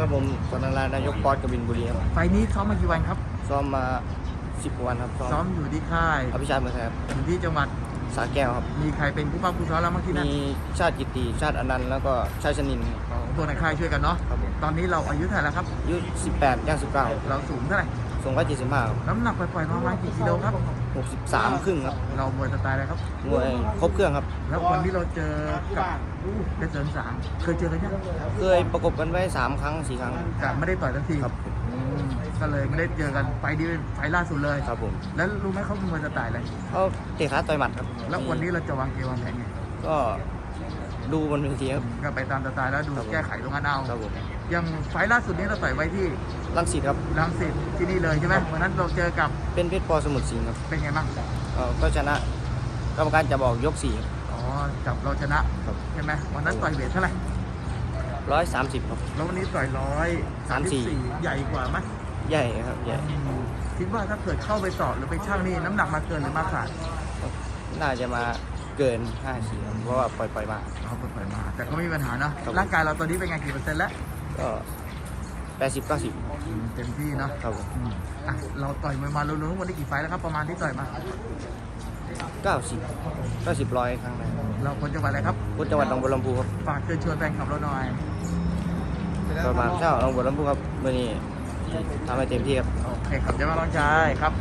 ครับผมสนันรานายกปอดกบินบุรีครับไฟล์นี้ซ้อมมากี่วันครับ ซ้อมมาสิบกว่าวันครับซ้ซ้ออมมอยู่ที่ค่ายอภิชาติเมืองไทยครับอยู่ที่จังหวัดสาแก้วครับ มีใครเป็นผู้ป้าผู้ซ้อมแล้วเมื่อกี้นั้นมีชาติกิตติชาติอนันต์แล้วก็ชาติชนินของตัวในค่ายช่วยกันเนาะครับผมตอนนี้เราอายุเท่าไหร่แล้วครับอายุ18ย่าง19เราสูงเท่าไหร่ สูง175ครับน้ำหนักปล่อยๆประมาณกี่กิโลครับ63ครึ่งครับเรามวยสไตล์อะไรครับมวยครบเครื่องครับ แล้ววันที่เราเจอกับเดชเสริญสางเคยเจอกันยังเคยประกบกันไว้3ครั้ง4ครั้งแต่ไม่ได้ต่อยทันทีครับอืมก็เลยไม่ได้เจอกันไฟล์นี้เป็นไฟล์ล่าสุดเลยครับผมแล้วรู้ไหมเขาเป็นมวยสไตล์อะไรเขาเตะขาต่อยหมัดครับแล้ววันนี้เราจะวางเกมวางแผนไงก็ ดูบนเวทีครับ ก็ไปตามสไตล์แล้วดูครับผม แก้ไขตรงนั้นเอาครับผมอย่างไฟล์ล่าสุดนี้เราต่อยไว้ที่ลังสิตครับ รังสิตที่นี่เลยใช่ไหมวันนั้นเราเจอกับเป็นเพชรปอสมุทรสิงห์ครับเป็นไงบ้างเอ่อก็ชนะกรรมการจะบอกยก4อ๋อจับเราชนะครับใช่ไหมวันนั้นต่อยเวทเท่าไหร่130 ครับ แล้ววันนี้ต่อยร้อยสามสี่ใหญ่กว่าไหมใหญ่ครับ ใหญ่ คิดว่าถ้าเกิดเข้าไปสอบหรือไปช่างนี่น้ำหนักมาเกินหรือมาขาดน่าจะมา เกิน5ขีดครับเพราะว่าปล่อยๆมาเอาไปปล่อยมา แต่ก็ไม่มีปัญหาเนาะครับ ร่างกายเราตอนนี้เป็นไงกี่เปอร์เซ็นต์แล้วก็80 90อืมเต็มที่เนาะครับผมอืมอะเราต่อยมวยมาลุ้นๆวันนี้กี่ไฟล์แล้วครับประมาณที่ต่อยมา 90 90ร้อยครั้งนะเราคนจังหวัดอะไรครับ พุทธจังหวัดหนองบัวลำพูครับฝากเชิญชวนแฟนคลับเราหน่อยประมาณเช้าหนองบัวลำพูครับเมื่อนี้ทำให้เต็มที่ครับ โอเคครับเดี๋ยวมาลองชายครับ